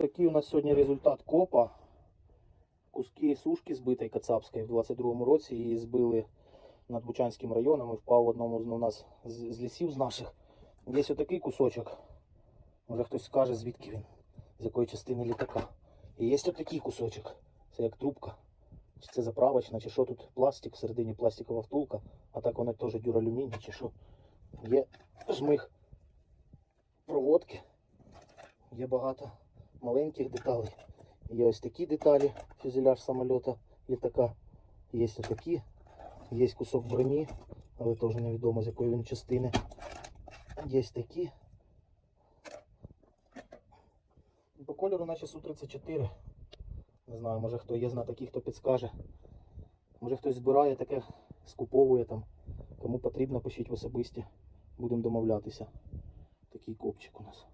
Такий у нас сьогодні результат копа. Куски сушки збитої кацапської в 22-му році її збили над Бучанським районом і впав в одному з у нас з, лісів з наших. Є отакий кусочок. Може хтось скаже, звідки він, з якої частини літака. І є отакий кусочок. Це як трубка. Чи це заправочна, чи що тут пластик, всередині пластикова втулка, а так воно теж дюралюміній, чи що. Є жмих проводки. Є багато маленьких деталей. Є ось такі деталі, фюзеляж самоліта, літака. Є ось такі. Є кусок броні, але теж невідомо з якої він частини. Є такі. По кольору наче Су-34. Не знаю, може хто є знатоки, хто підскаже. Може хтось збирає таке, скуповує там. Кому потрібно, пишіть в особисті. Будемо домовлятися. Такий копчик у нас.